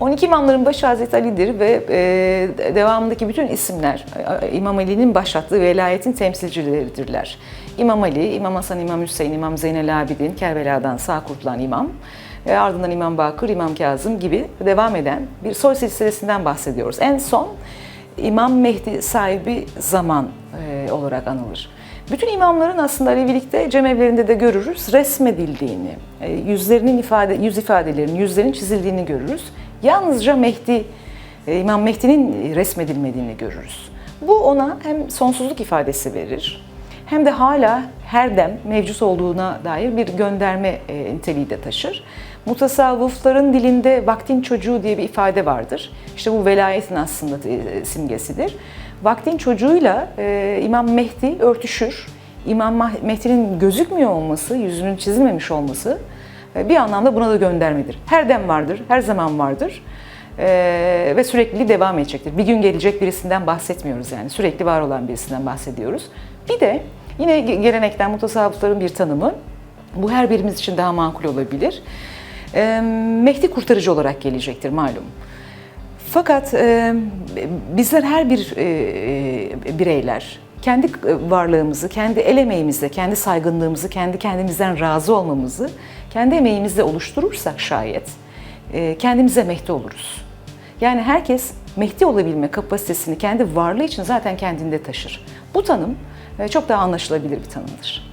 12 imamların başı Hazreti Ali'dir ve e, devamındaki bütün isimler e, İmam Ali'nin başlattığı velayetin temsilcileridirler. İmam Ali, İmam Hasan, İmam Hüseyin, İmam Zeynel Abidin, Kerbela'dan sağ kurtulan imam ve ardından İmam Bakır, İmam Kazım gibi devam eden bir soy silsilesinden bahsediyoruz. En son İmam Mehdi sahibi zaman e, olarak anılır. Bütün imamların aslında Alevilikte cemevlerinde de görürüz resmedildiğini, e, yüzlerinin ifade yüz ifadelerinin yüzlerin çizildiğini görürüz. Yalnızca Mehdi e, İmam Mehdi'nin resmedilmediğini görürüz. Bu ona hem sonsuzluk ifadesi verir hem de hala her dem mevcut olduğuna dair bir gönderme e, niteliği de taşır. Mutasavvıfların dilinde vaktin çocuğu diye bir ifade vardır. İşte bu velayetin aslında e, simgesidir. Vaktin çocuğuyla İmam Mehdi örtüşür. İmam Mehdi'nin gözükmüyor olması, yüzünün çizilmemiş olması bir anlamda buna da göndermedir. Her dem vardır, her zaman vardır e, ve sürekli devam edecektir. Bir gün gelecek birisinden bahsetmiyoruz yani sürekli var olan birisinden bahsediyoruz. Bir de yine ge- gelenekten mutasavvıfların bir tanımı, bu her birimiz için daha makul olabilir. E, Mehdi kurtarıcı olarak gelecektir malum. Fakat e, bizler her bir e, e, bireyler kendi varlığımızı, kendi el emeğimizle, kendi saygınlığımızı, kendi kendimizden razı olmamızı kendi emeğimizle oluşturursak şayet e, kendimize Mehdi oluruz. Yani herkes Mehdi olabilme kapasitesini kendi varlığı için zaten kendinde taşır. Bu tanım e, çok daha anlaşılabilir bir tanımdır.